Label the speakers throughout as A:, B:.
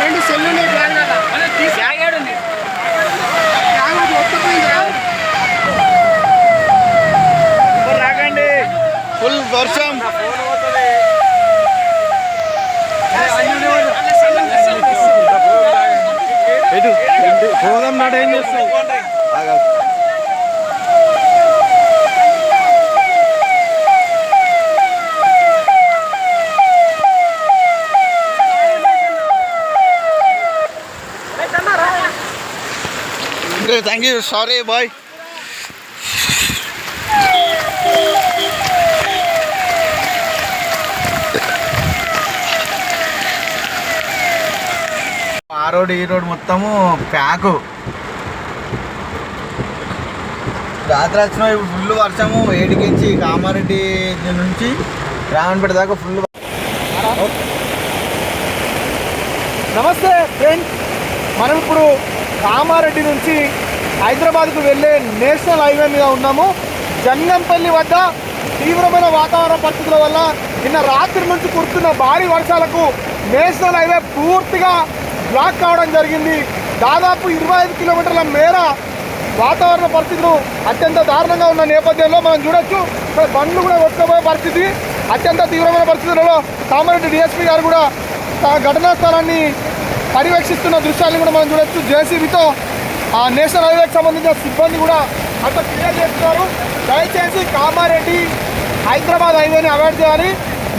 A: రెండు సెల్లు
B: అన్న తీసి ఆగాడుంది
C: రాకండి. ఫుల్ వర్షం. పోదాం నాడు ఏం చేస్తావు thank you sorry bye road ఈ రోడ్ మొత్తము ప్యాకు. రాత్రి వచ్చిన ఇప్పుడు ఫుల్ వర్షము ఏడికించి కామారెడ్డి నుంచి రావణపేట దాకా ఫుల్
A: నమస్తే ఫ్రెండ్స్ మనం ఇప్పుడు కామారెడ్డి నుంచి హైదరాబాద్కు వెళ్ళే నేషనల్ హైవే మీద ఉన్నాము. జంగంపల్లి వద్ద తీవ్రమైన వాతావరణ పరిస్థితుల వల్ల నిన్న రాత్రి నుంచి కుడుతున్న భారీ వర్షాలకు నేషనల్ హైవే పూర్తిగా బ్లాక్ కావడం జరిగింది. దాదాపు ఇరవై ఐదు కిలోమీటర్ల మేర వాతావరణ పరిస్థితులు అత్యంత దారుణంగా ఉన్న నేపథ్యంలో మనం చూడొచ్చు. ఇక్కడ బండ్లు కూడా కొట్టుకుపోయే పరిస్థితి అత్యంత తీవ్రమైన పరిస్థితులలో కామారెడ్డి డిఎస్పీ గారు కూడా ఘటనా స్థలాన్ని పర్యవేక్షిస్తున్న దృశ్యాన్ని కూడా మనం చూడొచ్చు. జేసీబీతో ఆ నేషనల్ హైవేకి సంబంధించిన సిబ్బంది కూడా అంత క్లియర్ చేస్తున్నారు. దయచేసి కామారెడ్డి హైదరాబాద్ హైవేని అవాయిడ్ చేయాలి.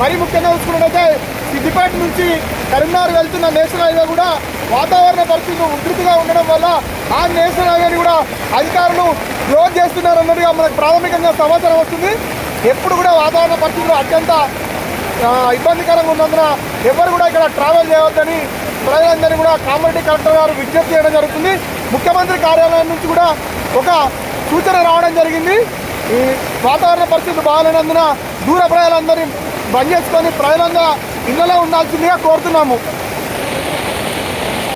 A: మరీ ముఖ్యంగా చూసుకున్నట్లయితే సిద్దిపేట నుంచి కరీంనగర్ వెళ్తున్న నేషనల్ హైవే కూడా వాతావరణ పరిస్థితులు ఉధృతిగా ఉండడం వల్ల ఆ నేషనల్ హైవేని కూడా అధికారులు క్లోజ్ చేస్తున్నారు అన్నట్టుగా మనకు ప్రాథమికంగా సమాచారం వస్తుంది. ఎప్పుడు కూడా వాతావరణ పరిస్థితులు అత్యంత ఇబ్బందికరంగా ఉన్నందున ఎవరు కూడా ఇక్కడ ట్రావెల్ చేయవద్దని ప్రజలందరినీ కూడా కామారెడ్డి కలెక్టర్ గారు విజ్ఞప్తి చేయడం జరుగుతుంది. ముఖ్యమంత్రి కార్యాలయం నుంచి కూడా ఒక సూచన రావడం జరిగింది. ఈ వాతావరణ పరిస్థితులు బాగాలేనందున దూర ప్రజలందరినీ బంద్ చేసుకొని ప్రజలందరూ ఇళ్ళలో ఉండాల్సిందిగా కోరుతున్నాము.